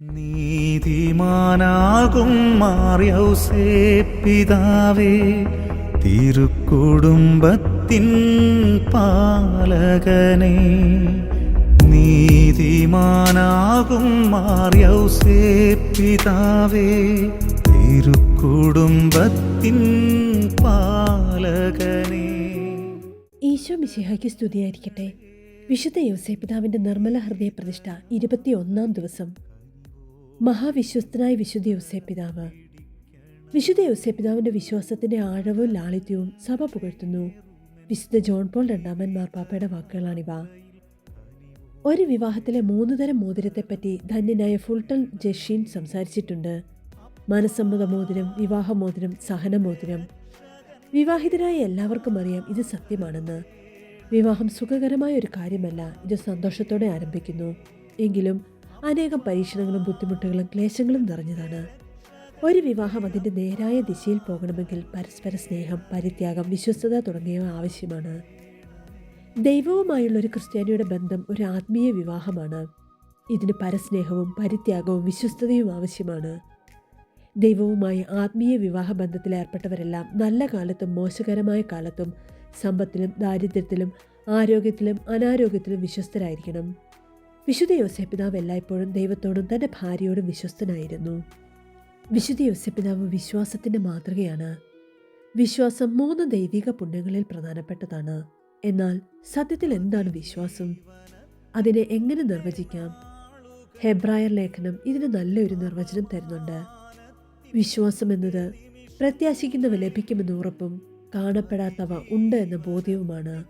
നീതിമാനാകും മാറിയൗസേ പിതാവേ തിരുക്കുടുംബത്തിൻ പാലകനെ. നീതിമാനാകും മാറിയൗസേ പിതാവേ തിരുക്കുടുംബത്തിൻ പാലകനെ. ഈശോ മിശിഹായ്ക്ക് സ്തുതിയായിരിക്കട്ടെ. വിശുദ്ധ യോസേപിതാവിന്റെ നിർമ്മല ഹൃദയ പ്രതിഷ്ഠ ഇരുപത്തിയൊന്നാം ദിവസം. മഹാവിശ്വസ്തനായ വിശുദ്ധ യോസേപിതാവ് വിശുദ്ധ യോസേപിതാവിന്റെ വിശ്വാസത്തിന്റെ ആഴവും ലാളിത്യവും സഭ പുകഴ്ത്തുന്നു. വിശുദ്ധ ജോൺ പോൾ രണ്ടാമൻ മാർപ്പാപ്പയുടെ വാക്കുകളാണിവ. ഒരു വിവാഹത്തിലെ മൂന്ന് തരം മോതിരത്തെപ്പറ്റി ധന്യനായ ഫുൾട്ടൺ ജഷീൻ സംസാരിച്ചിട്ടുണ്ട്. മനസ്സമ്മത മോതിരം വിവാഹ മോതിരം സഹന മോതിരം. വിവാഹിതരായ എല്ലാവർക്കും അറിയാം ഇത് സത്യമാണെന്ന്. വിവാഹം സുഖകരമായ ഒരു കാര്യമല്ല ഇത് സന്തോഷത്തോടെ ആരംഭിക്കുന്നു. എങ്കിലും അനേകം പരീക്ഷണങ്ങളും ബുദ്ധിമുട്ടുകളും ക്ലേശങ്ങളും നിറഞ്ഞതാണ്. ഒരു വിവാഹം അതിന്റെ നേരായ ദിശയിൽ പോകണമെങ്കിൽ പരസ്പര സ്നേഹം പരിത്യാഗം വിശ്വസ്തത തുടങ്ങിയവ ആവശ്യമാണ്. ദൈവവുമായുള്ള ഒരു ക്രിസ്ത്യാനിയുടെ ബന്ധം ഒരു ആത്മീയ വിവാഹമാണ്. ഇതിന് പരസ്നേഹവും പരിത്യാഗവും വിശ്വസ്തതയും ആവശ്യമാണ്. ദൈവവുമായി ആത്മീയ വിവാഹ ബന്ധത്തിൽ ഏർപ്പെട്ടവരെല്ലാം നല്ല കാലത്തും മോശകരമായ കാലത്തും സമ്പത്തിലും ദാരിദ്ര്യത്തിലും ആരോഗ്യത്തിലും അനാരോഗ്യത്തിലും വിശ്വസ്തരായിരിക്കണം. വിശുദ്ധ യോസെപ്പിതാവ് എല്ലായ്പ്പോഴും ദൈവത്തോടും തന്റെ ഭാര്യയോടും വിശ്വസ്തനായിരുന്നു. വിശുദ്ധ യോസെപ്പിതാവ് വിശ്വാസത്തിന്റെ മാതൃകയാണ്. വിശ്വാസം മൂന്ന് ദൈവിക പുണ്യങ്ങളിൽ പ്രധാനപ്പെട്ടതാണ്. എന്നാൽ സത്യത്തിൽ എന്താണ് വിശ്വാസം? അതിനെ എങ്ങനെ നിർവചിക്കാം? ഹെബ്രായർ ലേഖനം ഇതിന് നല്ലൊരു നിർവചനം തരുന്നുണ്ട്. വിശ്വാസം എന്നത് പ്രത്യാശിക്കുന്നവ ലഭിക്കുമെന്ന ഉറപ്പും കാണപ്പെടാത്തവ ഉണ്ട് എന്ന ബോധ്യവുമാണ്.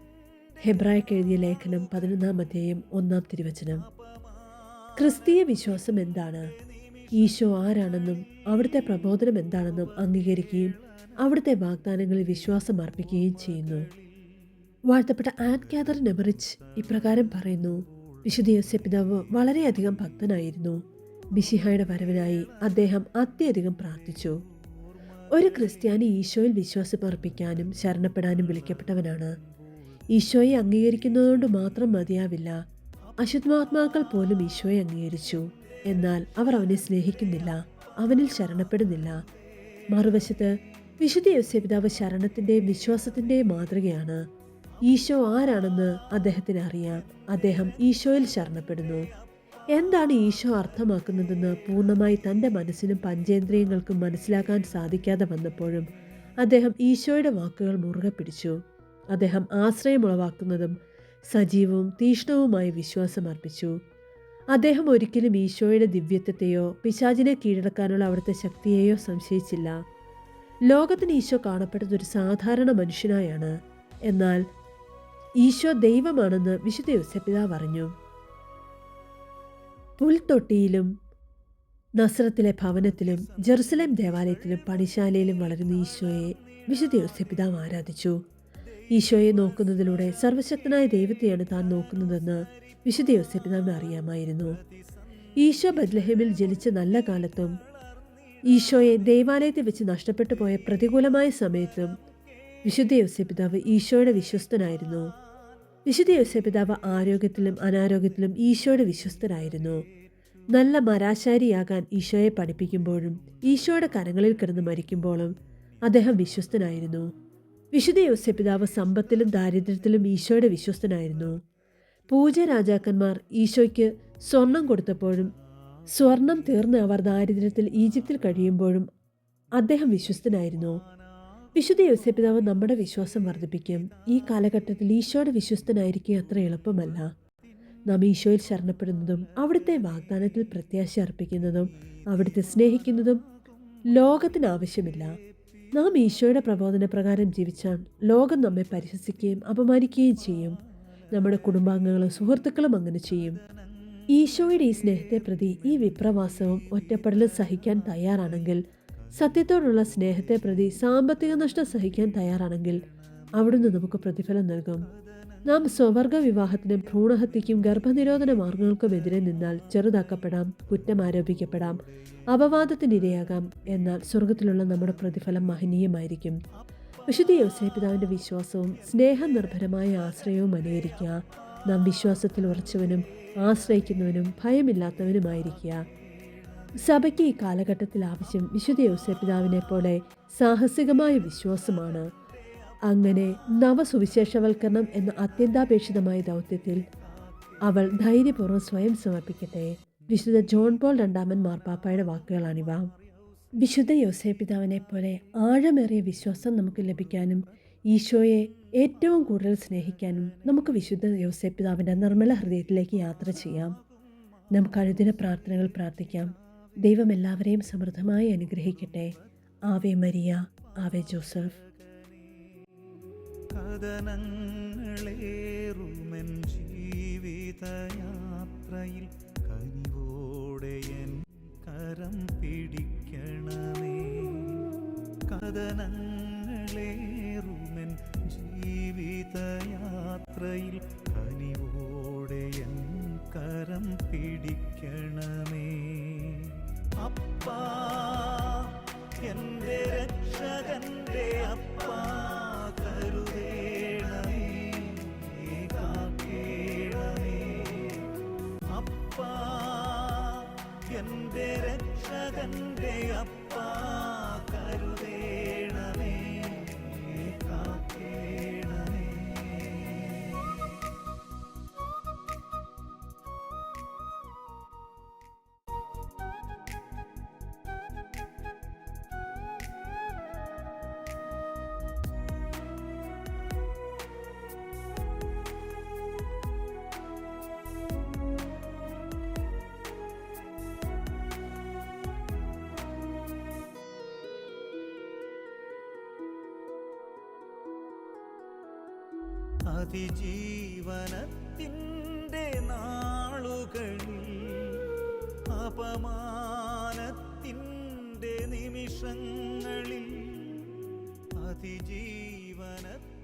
ഹെബ്രായക്ക് എഴുതിയ ലേഖനം പതിനൊന്നാം അധ്യായം ഒന്നാം തിരുവചനം. ക്രിസ്തീയ വിശ്വാസം എന്താണ്? ഈശോ ആരാണെന്നും അവിടുത്തെ പ്രബോധനം എന്താണെന്നും അംഗീകരിക്കുകയും അവിടുത്തെ വാഗ്ദാനങ്ങളിൽ വിശ്വാസം അർപ്പിക്കുകയും ചെയ്യുന്നു. വാഴ്ത്തപ്പെട്ട ആറ്റ് കാതറിൻ നെബറിച്ച് ഇപ്രകാരം പറയുന്നു വിശുദ്ധ യോസ്യ പിതാവ് വളരെയധികം ഭക്തനായിരുന്നു. ബിഷിഹായുടെ വരവിനായി അദ്ദേഹം അത്യധികം പ്രാർത്ഥിച്ചു. ഒരു ക്രിസ്ത്യാനി ഈശോയിൽ വിശ്വാസം അർപ്പിക്കാനും ശരണപ്പെടാനും വിളിക്കപ്പെട്ടവനാണ്. ഈശോയെ അംഗീകരിക്കുന്നതുകൊണ്ട് മാത്രം മതിയാവില്ല. അശുദ്ധാത്മാക്കൾ പോലും ഈശോയെ അംഗീകരിച്ചു. എന്നാൽ അവർ അവനെ സ്നേഹിക്കുന്നില്ല. അവനിൽ ശരണപ്പെടുന്നില്ല. മറുവശത്ത് വിശുദ്ധ യോസ്യപിതാവ് ശരണത്തിന്റെയും വിശ്വാസത്തിന്റെയും മാതൃകയാണ്. ഈശോ ആരാണെന്ന് അദ്ദേഹത്തിന് അറിയാം. അദ്ദേഹം ഈശോയിൽ ശരണപ്പെടുന്നു. എന്താണ് ഈശോ അർത്ഥമാക്കുന്നതെന്ന് പൂർണമായി തന്റെ മനസ്സിനും പഞ്ചേന്ദ്രിയങ്ങൾക്കും മനസ്സിലാക്കാൻ സാധിക്കാതെ വന്നപ്പോഴും അദ്ദേഹം ഈശോയുടെ വാക്കുകൾ മുറുകെ പിടിച്ചു. അദ്ദേഹം ആശ്രയമുളവാക്കുന്നതും സജീവവും തീഷ്ണവുമായ വിശ്വാസമർപ്പിച്ചു അദ്ദേഹം ഒരിക്കലും ഈശോയുടെ ദിവ്യത്വത്തെയോ പിശാചിനെ കീഴടക്കാനുള്ള അവിടുത്തെ ശക്തിയെയോ സംശയിച്ചില്ല. ലോകത്തിന് ഈശോ കാണപ്പെട്ടത് ഒരു സാധാരണ മനുഷ്യനായാണ്. എന്നാൽ ഈശോ ദൈവമാണെന്ന് വിശുദ്ധ യോസപിതാവ് പറഞ്ഞു പുൽത്തൊട്ടിയിലും നസ്രത്തിലെ ഭവനത്തിലും ജെറുസലേം ദേവാലയത്തിലും പണിശാലയിലും വളരുന്ന ഈശോയെ വിശുദ്ധ യോസപിതാവ് ആരാധിച്ചു. ഈശോയെ നോക്കുന്നതിലൂടെ സർവശക്തനായ ദൈവത്തെയാണ് താൻ നോക്കുന്നതെന്ന് വിശുദ്ധ യോസപിതാവിന് അറിയാമായിരുന്നു. ഈശോ ബദ്ലഹേമിൽ ജനിച്ച നല്ല കാലത്തും ഈശോയെ ദൈവാലയത്തിൽ വെച്ച് നഷ്ടപ്പെട്ടു പോയ പ്രതികൂലമായ സമയത്തും വിശുദ്ധ യോസപിതാവ് ഈശോയുടെ വിശ്വസ്തനായിരുന്നു. വിശുദ്ധ യോസപിതാവ് ആരോഗ്യത്തിലും അനാരോഗ്യത്തിലും ഈശോയുടെ വിശ്വസ്തനായിരുന്നു. നല്ല മരാശാരിയാകാൻ ഈശോയെ പഠിപ്പിക്കുമ്പോഴും ഈശോയുടെ കരങ്ങളിൽ കിടന്ന് മരിക്കുമ്പോഴും അദ്ദേഹം വിശ്വസ്തനായിരുന്നു. വിശുദ്ധ യോസ്യ പിതാവ് സമ്പത്തിലും ദാരിദ്ര്യത്തിലും ഈശോയുടെ വിശ്വസ്തനായിരുന്നു. പൂജ രാജാക്കന്മാർ ഈശോയ്ക്ക് സ്വർണം കൊടുത്തപ്പോഴും സ്വർണം തീർന്ന് അവർ ദാരിദ്ര്യത്തിൽ ഈജിപ്തിൽ കഴിയുമ്പോഴും അദ്ദേഹം വിശ്വസ്തനായിരുന്നു. വിശുദ്ധ യോസപിതാവ് നമ്മുടെ വിശ്വാസം വർദ്ധിപ്പിക്കും. ഈ കാലഘട്ടത്തിൽ ഈശോയുടെ വിശ്വസ്തനായിരിക്കുക അത്ര എളുപ്പമല്ല. നാം ഈശോയിൽ ശരണപ്പെടുന്നതും അവിടുത്തെ വാഗ്ദാനത്തിൽ പ്രത്യാശ അർപ്പിക്കുന്നതും അവിടുത്തെ സ്നേഹിക്കുന്നതും ലോകത്തിന് ആവശ്യമില്ല. നാം ഈശോയുടെ പ്രബോധന പ്രകാരം ജീവിച്ചാൽ ലോകം നമ്മെ പരിഹസിക്കുകയും അപമാനിക്കുകയും ചെയ്യും. നമ്മുടെ കുടുംബാംഗങ്ങളും സുഹൃത്തുക്കളും അങ്ങനെ ചെയ്യും. ഈശോയുടെ ഈ സ്നേഹത്തെ പ്രതി ഈ വിപ്രവാസവും ഒറ്റപ്പെടലും സഹിക്കാൻ തയ്യാറാണെങ്കിൽ സത്യത്തോടുള്ള സ്നേഹത്തെ പ്രതി സാമ്പത്തിക നഷ്ടം സഹിക്കാൻ തയ്യാറാണെങ്കിൽ അവിടുന്ന് നമുക്ക് പ്രതിഫലം നൽകും. നാം സ്വവർഗ വിവാഹത്തിനും ഭ്രൂണഹത്യയ്ക്കും ഗർഭനിരോധന മാർഗങ്ങൾക്കുമെതിരെ നിന്നാൽ ചെറുതാക്കപ്പെടാം കുറ്റം ആരോപിക്കപ്പെടാം അപവാദത്തിനിരയാകാം എന്നാൽ സ്വർഗത്തിലുള്ള നമ്മുടെ പ്രതിഫലം മഹനീയമായിരിക്കും. വിശുദ്ധ യോസേ പിതാവിന്റെ വിശ്വാസവും സ്നേഹനിർഭരമായ ആശ്രയവും അനുകരിക്കുക നാം വിശ്വാസത്തിൽ ഉറച്ചവനും ആശ്രയിക്കുന്നവനും ഭയമില്ലാത്തവനുമായിരിക്കുക. സഭയ്ക്ക് ഈ കാലഘട്ടത്തിൽ ആവശ്യം വിശുദ്ധ യോസേ പിതാവിനെ പോലെ സാഹസികമായ വിശ്വാസമാണ്. അങ്ങനെ നവസുവിശേഷവൽക്കരണം എന്ന അത്യന്താപേക്ഷിതമായ ദൗത്യത്തിൽ അവൾ ധൈര്യപൂർവം സ്വയം സമർപ്പിക്കട്ടെ. വിശുദ്ധ ജോൺ പോൾ രണ്ടാമൻ മാർപ്പാപ്പയുടെ വാക്കുകളാണിവ. വിശുദ്ധ യോസേപിതാവിനെ പോലെ ആഴമേറിയ വിശ്വാസം നമുക്ക് ലഭിക്കാനും ഈശോയെ ഏറ്റവും കൂടുതൽ സ്നേഹിക്കാനും നമുക്ക് വിശുദ്ധ യോസേപിതാവിന്റെ നിർമ്മല ഹൃദയത്തിലേക്ക് യാത്ര ചെയ്യാം. നമുക്ക് അനുദിന പ്രാർത്ഥനകൾ പ്രാർത്ഥിക്കാം. ദൈവം എല്ലാവരെയും സമൃദ്ധമായി അനുഗ്രഹിക്കട്ടെ. ആവേ മരിയ ആവേ ജോസഫ്. കഥനങ്ങളേറുമെൻ ജീവിതയാത്രയിൽ കനിവോടെ എൻ കരം പിടിക്കണമേ. കഥനങ്ങളേറുമെൻ ജീവിതയാത്രയിൽ കനിവോടെ എൻ കരം പിടിക്കണമേ. അപ്പാ papa. അതിജീവനത്തിന്റെ നാളുകളിൽ അപമാനത്തിന്റെ നിമിഷങ്ങളിൽ അതിജീവനത്തിന്റെ